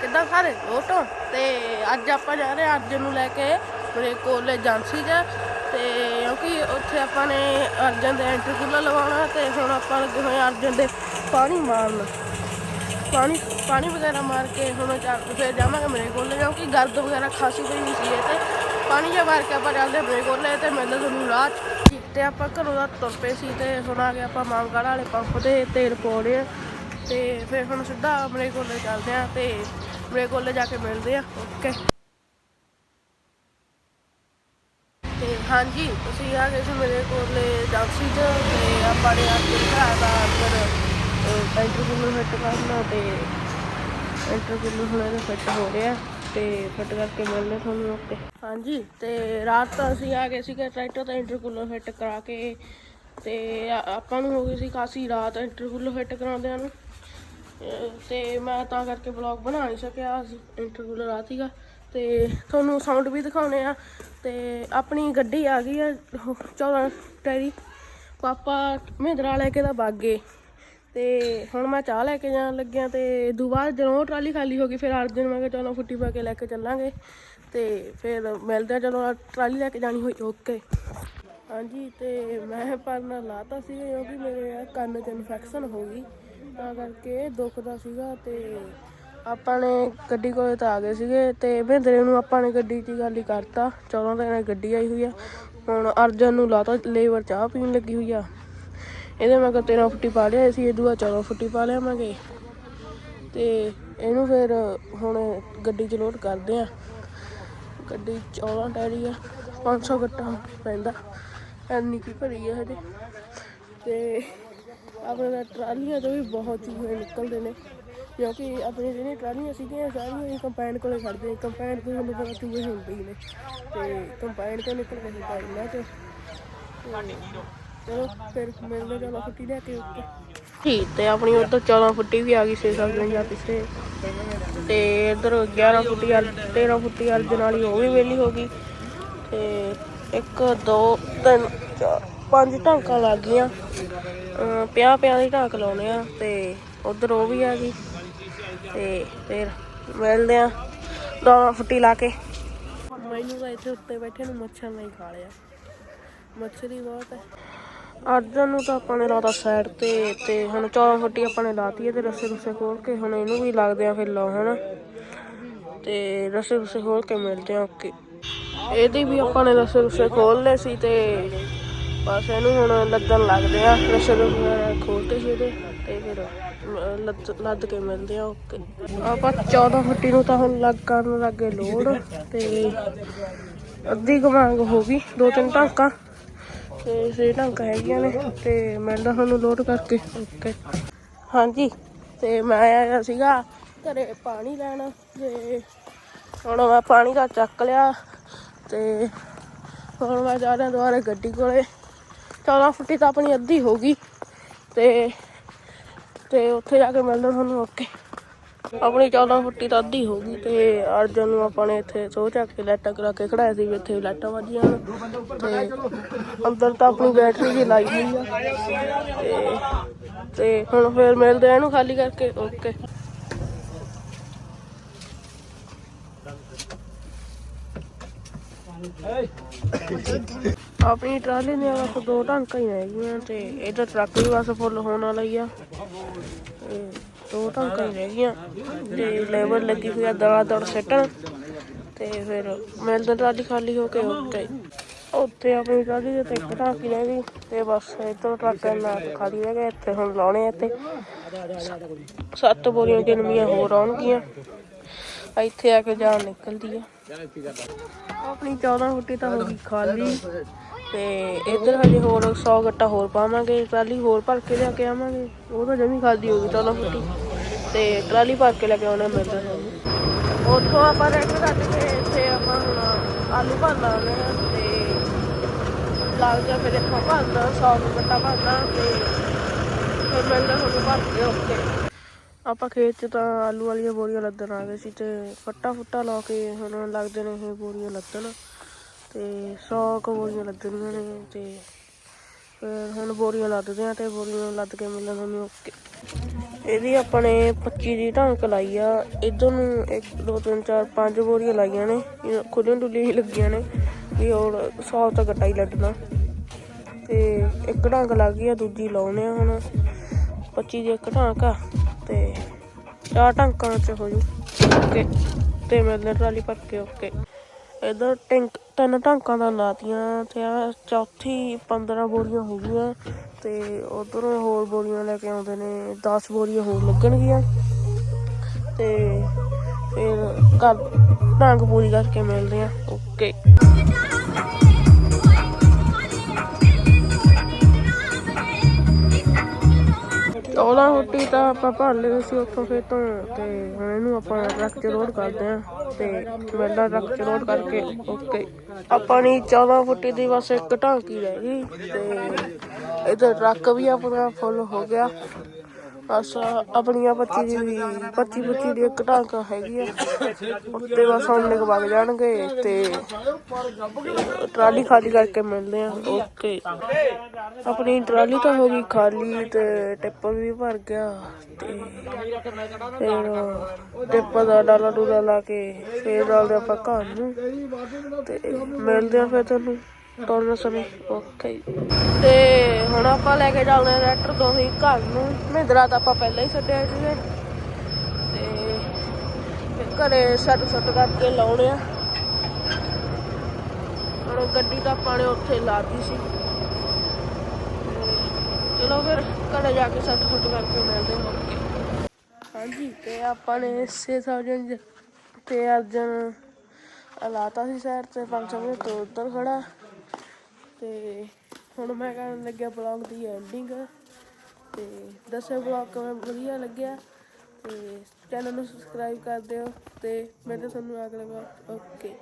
ਕਿੱਦਾਂ ਸਾਰੇ ਲੋਟੋ ਤੇ ਅੱਜ ਆਪਾਂ ਜਾ ਰਹੇ ਹਾਂ ਅਰਜਨ ਨੂੰ ਲੈ ਕੇ ਮੇਰੇ ਕੋਲ ਏਜੰਸੀ 'ਚ। ਤੇ ਕਿਉਂਕਿ ਉੱਥੇ ਆਪਾਂ ਨੇ ਅਰਜਨ ਦੇ ਐਂਟਰੀ ਕੂਲਰ ਲਵਾਉਣਾ ਤੇ ਹੁਣ ਆਪਾਂ ਲੱਗੇ ਹੋਏ ਹਾਂ ਅਰਜਨ ਦੇ ਪਾਣੀ ਮਾਰਨ। ਪਾਣੀ ਪਾਣੀ ਵਗੈਰਾ ਮਾਰ ਕੇ ਹੁਣ ਜਾ, ਫਿਰ ਜਾਵਾਂਗੇ ਮੇਰੇ ਕੋਲ। ਕਿਉਂਕਿ ਗਰਦ ਵਗੈਰਾ ਖਾਸੀ ਪਈ ਨਹੀਂ ਸੀ ਇਹ ਤੇ। ਪਾਣੀ ਜਿਹਾ ਮਾਰ ਕੇ ਆਪਾਂ ਚੱਲਦੇ ਮੇਰੇ ਕੋਲ। ਤੇ ਮੈਨੂੰ ਤੁਹਾਨੂੰ ਰਾਹ 'ਚ ਤੇ ਆਪਾਂ ਘਰੋਂ ਦਾ ਤੁਰ ਪਏ ਸੀ ਤੇ ਹੁਣ ਆ ਗਏ ਆਪਾਂ ਮਾਮਗੜ੍ਹ ਵਾਲੇ ਪੰਪ ਤੇ ਤੇਲ ਪਾਉਣੇ ਆ ਤੇ ਫਿਰ ਹੁਣ ਸਿੱਧਾ ਮੇਰੇ ਕੋਲ ਚੱਲਦੇ ਆ ਤੇ ਮੇਰੇ ਕੋਲੇ ਜਾ ਕੇ ਮਿਲਦੇ ਆ ਓਕੇ ਤੇ ਹਾਂਜੀ, ਤੁਸੀਂ ਆ ਗਏ ਸੀ ਮੇਰੇ ਕੋਲ ਏਜੰਸੀ 'ਚ ਤੇ ਆਪਾਂ ਨੇ ਅੱਜ ਘਰ ਦਾ ਅੰਦਰ ਇੰਟਰਵਿਊ ਫਿੱਟ ਕਰਨਾ ਤੇ ਇੰਟਰਵਿਊ ਹੁਣ ਇਹਦੇ ਫਿੱਟ ਹੋ ਰਿਹਾ ਤੇ ਫਿੱਟ ਕਰਕੇ ਮਿਲਦੇ ਤੁਹਾਨੂੰ ਓਕੇ ਹਾਂਜੀ, ਤੇ ਰਾਤ ਤਾਂ ਅਸੀਂ ਆ ਗਏ ਸੀਗੇ ਟਰੈਕਟਰ ਤੇ ਇੰਟਰਕੂਲਰ ਫਿੱਟ ਕਰਾ ਕੇ ਤੇ ਆਪਾਂ ਨੂੰ ਹੋ ਗਈ ਸੀ ਕਾਸੀ ਰਾਤ ਇੰਟਰਕੂਲਰ ਫਿੱਟ ਕਰਾਉਂਦਿਆਂ ਨੂੰ। ਤੇ ਮੈਂ ਤਾਂ ਕਰਕੇ ਵਲੌਗ ਬਣਾ ਨਹੀਂ ਸਕਿਆ ਇੰਟਰਵਿਊ ਲਾ ਸੀਗਾ। ਤੇ ਤੁਹਾਨੂੰ ਸਾਊਂਡ ਵੀ ਦਿਖਾਉਣੇ ਆ। ਤੇ ਆਪਣੀ ਗੱਡੀ ਆ ਗਈ ਆ 14 ਟੈਰੀ। ਪਾਪਾ ਮਹਿੰਦਰਾ ਲੈ ਕੇ ਤਾਂ ਬਾਗੇ ਤੇ ਹੁਣ ਮੈਂ ਚਾਹ ਲੈ ਕੇ ਜਾਣ ਲੱਗਿਆ ਤੇ ਦੁਬਾਰਾ ਜਦੋਂ ਉਹ ਟਰਾਲੀ ਖਾਲੀ ਹੋ ਗਈ, ਫਿਰ ਅਰਜਨ ਮੈਂ ਕਿਹਾ ਚਲੋ ਫੁੱਟੀ ਪਾ ਕੇ ਲੈ ਕੇ ਚੱਲਾਂਗੇ। ਤੇ ਫਿਰ ਮਿਲਦੇ ਆ ਜਦੋਂ ਟਰਾਲੀ ਲੈ ਕੇ ਜਾਣੀ ਹੋਈ ਓਕੇ ਹਾਂਜੀ, ਤੇ ਮੈਂ ਪਰਨਾ ਲਾਤਾ ਸੀ ਕਿਉਂਕਿ ਮੇਰੇ ਆਹ ਕੰਨ 'ਚ ਇਨਫੈਕਸ਼ਨ ਹੋ ਗਈ। ਤਾਂ ਕਰਕੇ ਦੁਖਦਾ ਸੀਗਾ ਤੇ ਆਪਾਂ ਨੇ ਗੱਡੀ ਕੋਲੇ ਤਾਂ ਆ ਗਏ ਸੀਗੇ ਤੇ ਮਹਿੰਦਰੇ ਨੂੰ ਆਪਾਂ ਨੇ ਗੱਡੀ 'ਚ ਹੀ ਗੱਲ ਹੀ ਕਰਤਾ। 14 ਦਿਨਾਂ ਗੱਡੀ ਆਈ ਹੋਈ ਆ। ਹੁਣ ਅਰਜਨ ਨੂੰ ਲਾਤਾ ਲੇਬਰ ਚਾਹ ਪੀਣ ਲੱਗੀ ਹੋਈ ਆ। ਇਹਦੇ ਮੈਂ ਕਿਹਾ 13 ਫੁੱਟੀ ਪਾ ਲਿਆ ਸੀ, ਇਹ ਦੂਆ 14 ਫੁੱਟੀ ਪਾ ਲਿਆਵਾਂਗੇ ਤੇ ਇਹਨੂੰ ਫਿਰ ਹੁਣ ਗੱਡੀ 'ਚ ਲੋਡ ਕਰਦੇ ਆ। ਗੱਡੀ 14 ਟੈਰੀ ਆ 500 ਗੱਟਾ ਪੈਂਦਾ। ਐਨੀ ਕੀ ਭਰੀ ਆ ਹਜੇ। ਤੇ ਆਪਣੇ ਤਾਂ ਟਰਾਲੀਆਂ ਤੋਂ ਵੀ ਬਹੁਤ ਚੂਹੇ ਨਿਕਲਦੇ ਨੇ, ਕਿਉਂਕਿ ਆਪਣੀ ਜਿਹੜੀਆਂ ਟਰਾਲੀਆਂ ਸੀਗੀਆਂ, ਸਾਰੀਆਂ ਹੀ ਕੰਪਾਈਨ ਕੋਲੇ ਖੜਦੇ ਕੰਪਾਈਨ ਕੋਲ ਮੈਨੂੰ ਪਤਾ ਚੂਹੇ ਹੁੰਦੇ ਹੀ ਨੇ, ਤੇ ਕੰਪਾਈਨ ਤੋਂ ਨਿਕਲ ਕੇ ਪਾਈਆਂ ਤੇ ਚਲੋ ਫਿਰ ਮਿਲਦੇ ਚਲੋ ਫੁੱਟੀ ਲੈ ਕੇ ਉੱਤੇ। ਠੀਕ ਤੇ ਆਪਣੀ ਉਧਰ 14 ਫੁੱਟੀ ਵੀ ਆ ਗਈ 650 ਪਿੱਛੇ। ਤੇ ਇਧਰ 11 ਫੁੱਟੀ ਅਰ 13 ਫੁੱਟੀ ਅਰਜਨ ਵਾਲੀ ਉਹ ਵੀ ਵੇਲੀ ਹੋ ਗਈ। ਤੇ 1 2 3 4 ਪੰਜ ਢਾਂਕਾਂ ਲੱਗ ਗਈਆਂ। ਅਹ ਪਿਆਹ ਦੀ ਟਾਂਕ ਲਾਉਣੇ ਆ ਤੇ ਉਧਰ ਉਹ ਵੀ ਆ ਗਈ। ਤੇ ਫਿਰ ਮਿਲਦੇ ਆ 12 ਫੁੱਟੀ ਲਾ ਕੇ। ਮੈਨੂੰ ਤਾਂ ਇੱਥੇ ਉੱਤੇ ਬੈਠੇ ਨੂੰ ਮੱਛਰ ਨਹੀਂ ਖਾ ਲਿਆ। ਮੱਛਰੀ ਬਹੁਤ ਹੈ ਅਰਜਨ ਨੂੰ ਤਾਂ ਆਪਾਂ ਨੇ ਲਾਤਾ ਸਾਈਡ ਤੇ ਤੇ ਹੁਣ 14 ਫੁੱਟੀ ਆਪਾਂ ਨੇ ਲਾਤੀ ਹੈ ਤੇ ਰੱਸੇ ਰੁੱਸੇ ਖੋਲ ਕੇ ਹੁਣ ਇਹਨੂੰ ਵੀ ਲੱਗਦੇ ਆ ਫਿਰ ਲਾਉਣ ਤੇ ਰੱਸੇ ਰੁੱਸੇ ਖੋਲ ਕੇ ਮਿਲਦੇ ਆ ਓਕੇ ਇਹਦੀ ਵੀ ਆਪਾਂ ਨੇ ਰੱਸੇ ਰੁੱਸੇ ਖੋਲ ਲਏ ਸੀ ਤੇ ਬਸ ਇਹਨੂੰ ਹੁਣ ਲੱਦਣ ਲੱਗਦੇ ਆ ਰੱਸੇ ਰੁੱਸੇ ਖੋਲਤੇ ਸੀ ਇਹਦੇ ਤੇ ਫਿਰ ਲੱਦ ਲੱਦ ਕੇ ਮਿਲਦੇ ਆ ਓਕੇ। ਆਪਾਂ 14 ਫੁੱਟੀ ਨੂੰ ਤਾਂ ਹੁਣ ਲੱਗ ਕਰਨ ਲੱਗੇ ਲੋਡ ਤੇ ਅੱਧੀ ਕੁ ਮੰਗ ਹੋ ਗਈ, ਦੋ ਤਿੰਨ ਟਾਂਕਾਂ ਤੇ ਸੇ ਟਾਂਕਾਂ ਹੈਗੀਆਂ ਨੇ ਤੇ ਮਿਲਦਾ ਤੁਹਾਨੂੰ ਲੋਡ ਕਰਕੇ, ਓਕੇ। ਹਾਂਜੀ, ਤੇ ਮੈਂ ਆਇਆ ਸੀਗਾ ਘਰੇ ਪਾਣੀ ਲੈਣ ਤੇ ਹੁਣ ਮੈਂ ਪਾਣੀ ਦਾ ਚੱਕ ਲਿਆ ਤੇ ਹੁਣ ਮੈਂ ਜਾ ਰਿਹਾ ਦੁਬਾਰੇ ਗੱਡੀ ਕੋਲੇ। 14 ਫੁੱਟੀ ਤਾਂ ਆਪਣੀ ਅੱਧੀ ਹੋ ਗਈ ਤੇ ਤੇ ਉੱਥੇ ਜਾ ਕੇ ਮਿਲਦਾ ਤੁਹਾਨੂੰ ਓਕੇ। ਆਪਣੀ 14 ਫੁੱਟੀ ਤਾਂ ਅੱਧੀ ਹੋ ਗਈ ਤੇ ਅਰਜਨ ਨੂੰ ਆਪਾਂ ਨੇ ਇੱਥੇ ਸੋਹ ਚੱਕ ਕੇ ਲਾਈਟਾਂ ਕਰਾ ਕੇ ਖੜਾਇਆ ਸੀ ਵੀ ਇੱਥੇ ਲਾਈਟਾਂ ਵੱਜੀਆਂ ਨੇ ਤੇ ਅੰਦਰ ਤਾਂ ਆਪਣੀ ਬੈਟਰੀ ਵੀ ਲਾਈ ਹੋਈ ਆ। ਤੇ ਤੇ ਹੁਣ ਫੇਰ ਮਿਲਦੇ ਆ ਇਹਨੂੰ ਖਾਲੀ ਕਰਕੇ। ਓਕੇ। ਆਪਣੀ ਟਰਾਲੀ ਨੇ ਬਸ ਦੋ ਢੰਕਾਂ ਹੀ ਰਹਿ ਗਈਆਂ ਤੇ ਇਹਦਾ ਟਰੱਕ ਵੀ ਬਸ ਫੁੱਲ ਹੋਣ ਵਾਲਾ ਹੀ ਆ। ਤੇ ਦੋ ਢੰਕਾਂ ਹੀ ਰਹਿ ਗਈਆਂ ਤੇ ਲੇਬਰ ਲੱਗੀ ਹੋਈ ਆ ਦੜਾ ਦੜ ਸੱਟਣ। ਤੇ ਫਿਰ ਮਿਲਦਾ ਟਰਾਲੀ ਖਾਲੀ ਹੋ ਕੇ ਓਕੇ ਉੱਥੇ ਆਪਣੀ ਟਰਾਲੀ ਦੇ ਤੇ ਇੱਕ ਢਾਂਕੀ ਰਹਿ ਗਈ ਤੇ ਬਸ ਇੱਧਰ ਟਰੱਕ ਨਾਲ ਖਾਲੀ ਰਹਿ ਗਿਆ, ਇੱਥੇ ਹੁਣ ਲਾਉਣੇ ਆ ਇੱਥੇ। ਸੱਤ ਬੋਰੀਆਂ ਕਿੰਨੀਆਂ ਹੋਰ ਆਉਣਗੀਆਂ। ਇੱਥੇ ਆ ਕੇ ਜਾਨ ਨਿਕਲਦੀ ਆ। ਆਪਣੀ 14 ਰੋਟੀ ਤਾਂ ਹੋ ਗਈ ਖਾਲੀ। ਤੇ ਇੱਧਰ ਹਜੇ ਹੋਰ 100 ਗੱਟਾ ਹੋਰ ਪਾਵਾਂਗੇ, ਟਰਾਲੀ ਹੋਰ ਭਰ ਕੇ ਲੈ ਕੇ ਆਵਾਂਗੇ। ਉਹ ਤਾਂ ਜਮੀ ਖਾਲੀ ਹੋ ਗਈ 14 ਰੋਟੀ ਤੇ ਟਰਾਲੀ ਭਰ ਕੇ ਲੈ ਕੇ ਆਉਣਾ ਮਿਲਦਾ ਸਾਨੂੰ ਉੱਥੋਂ ਆਪਾਂ ਰੈਕ ਕੱਢ ਕੇ ਇੱਥੇ ਆਪਾਂ ਹੁਣ ਆਲੂ ਭਰ ਲਾਉਂਦੇ ਆ ਤੇ ਲੱਗ ਗਿਆ ਫਿਰ ਇੱਥੋਂ ਭਰਨਾ 100 ਗੱਟਾ ਭਰਨਾ ਤੇ ਫਿਰ ਮਿਲਦਾ ਤੁਹਾਨੂੰ ਭਰ ਕੇ ਓਕੇ ਆਪਾਂ ਖੇਤ 'ਚ ਤਾਂ ਆਲੂ ਵਾਲੀਆਂ ਬੋਰੀਆਂ ਲੱਦਣ ਆ ਗਏ ਸੀ ਤੇ ਫੱਟਾ ਫੁੱਟਾ ਲਾ ਕੇ ਹੁਣ ਲੱਗਦੇ ਨੇ ਇਹ ਬੋਰੀਆਂ ਲੱਦਣ ਤੇ 100 ਕੁ ਬੋਰੀਆਂ ਲੱਦਣੀਆਂ ਨੇ ਤੇ ਫਿਰ ਹੁਣ ਬੋਰੀਆਂ ਲੱਦਦੇ ਆ ਤੇ ਬੋਰੀਆਂ ਲੱਦ ਕੇ ਮਿਲਣ ਤੁਹਾਨੂੰ ਓਕੇ। ਇਹਦੀ ਆਪਣੇ 25 ਦੀ ਢਾਂਕ ਲਾਈ ਆ, ਇਧਰ ਨੂੰ 1 2 3 4 5 ਬੋਰੀਆਂ ਲਾਈਆਂ ਨੇ, ਇਹ ਖੁੱਲੀਆਂ ਡੁੱਲੀਆਂ ਹੀ ਲੱਗੀਆਂ ਨੇ, ਵੀ ਹੋਰ 100 ਤਾਂ ਗੱਟਾ ਹੀ ਲੱਦਣਾ ਤੇ ਇੱਕ ਢਾਂਕ ਲੱਗ ਗਈ ਆ, ਦੂਜੀ ਲਾਉਣੇ ਆ ਹੁਣ 25 ਦੀ ਇੱਕ ਢਾਂਕ ਆ। ਤੇ ਚਾਰ ਢੰਕਾਂ ਚ ਹੋ ਜੂ। ਓਕੇ, ਤੇ ਮਿਲਦੇ ਟਰਾਲੀ ਭਰ ਕੇ, ਓਕੇ। ਇਧਰ ਟੈਂਕ, ਤਿੰਨ ਢੰਕਾਂ ਦਾ ਲਾਤੀਆਂ ਤੇ ਆ ਚੌਥੀ 15 ਬੋਰੀਆਂ ਹੋ ਗਈਆਂ, ਤੇ ਉਧਰ ਹੋਰ ਬੋਰੀਆਂ ਲੈ ਕੇ ਆਉਂਦੇ ਨੇ 10 ਬੋਰੀਆਂ ਹੋਰ ਲੱਗਣਗੀਆਂ। ਤੇ ਫਿਰ ਘਰ ਢੰਗ ਪੂਰੀ ਕਰਕੇ ਮਿਲਦੇ ਆ, ਓਕੇ। ਚੌਦਾਂ ਫੁੱਟੀ ਤਾਂ ਆਪਾਂ ਭਰ ਲਏ ਸੀ ਉੱਥੋਂ ਖੇਤੋਂ ਤੇ ਹੁਣ ਇਹਨੂੰ ਆਪਾਂ ਟਰੱਕ 'ਚ ਲੋਡ ਕਰਦੇ ਆ ਤੇ ਪਹਿਲਾਂ ਟਰੱਕ 'ਚ ਲੋਡ ਕਰਕੇ ਓਕੇ ਆਪਣੀ 14 ਫੁੱਟੀ ਦੀ ਬਸ ਇੱਕ ਢਾਂਕੀ ਰਹਿ ਗਈ, ਤੇ ਇਧਰ ਟਰੱਕ ਵੀ ਆਪਣਾ ਫੁੱਲ ਹੋ ਗਿਆ। ਬਸ ਆਪਣੀਆਂ 25 ਦੀ ਵੀ 25 25 ਦੀ ਇੱਕ ਢਾਂਕਾ ਹੈਗੀ ਆ। ਉੱਤੇ ਬਸ ਹੁਣ ਨਿਕ ਵਗ ਜਾਣਗੇ ਤੇ ਟਰਾਲੀ ਖਾਲੀ ਕਰਕੇ ਮਿਲਦੇ ਆ। ਓਕੇ। ਆਪਣੀ ਟਰਾਲੀ ਤਾਂ ਹੋ ਗਈ ਖਾਲੀ ਤੇ ਟਿੱਪਰ ਵੀ ਭਰ ਗਿਆ ਤੇ ਫਿਰ ਟਿੱਪਰ ਦਾ ਡਾਲਾ ਡੂਲਾ ਲਾ ਕੇ ਫੇਰ ਡਾਲਦੇ ਆਪਾਂ ਘਰ ਨੂੰ ਤੇ ਮਿਲਦੇ ਆ ਫਿਰ ਤੁਹਾਨੂੰ। ਤੁਰਨ ਸਮੇਂ ਓਕੇ ਤੇ ਹੁਣ ਆਪਾਂ ਲੈ ਕੇ ਚੱਲਦੇ ਆ ਰੈਟਰ ਤੋਂ ਹੀ ਘਰ ਨੂੰ। ਮਹਿੰਦਰਾ ਤਾਂ ਆਪਾਂ ਪਹਿਲਾਂ ਹੀ ਛੱਡਿਆ ਸੀਗੇ ਤੇ ਘਰੇ ਸੱਟ ਸੱਟ ਕਰਕੇ ਲਾਉਣੇ ਆ। ਹੁਣ ਗੱਡੀ ਤਾਂ ਆਪਾਂ ਨੇ ਉੱਥੇ ਲਾਤੀ ਸੀ। ਤੇ ਚਲੋ ਫਿਰ ਘਰੇ ਜਾ ਕੇ ਸੱਟ ਸੁੱਟ ਕਰਕੇ ਮਿਲਦੇ ਹਾਂ ਹਾਂਜੀ, ਤੇ ਆਪਾਂ ਨੇ 6000 ਤੇ ਅਰਜਨ ਲਾਤਾ ਸੀ ਸਾਈਡ ਤੇ 500 ਤੋਂ ਉੱਧਰ ਖੜਾ। ਤੇ ਹੁਣ ਮੈਂ ਕਰਨ ਲੱਗਿਆ ਬਲੌਗ ਦੀ ਐਂਡਿੰਗ ਤੇ ਦੱਸਿਓ ਬਲੌਗ ਕਿਵੇਂ ਵਧੀਆ ਲੱਗਿਆ। ਤੇ ਚੈਨਲ ਨੂੰ ਸਬਸਕ੍ਰਾਈਬ ਕਰ ਦਿਓ ਤੇ ਮੈਂ ਤਾਂ ਤੁਹਾਨੂੰ ਅਗਲੇ ਵਾਰ ਓਕੇ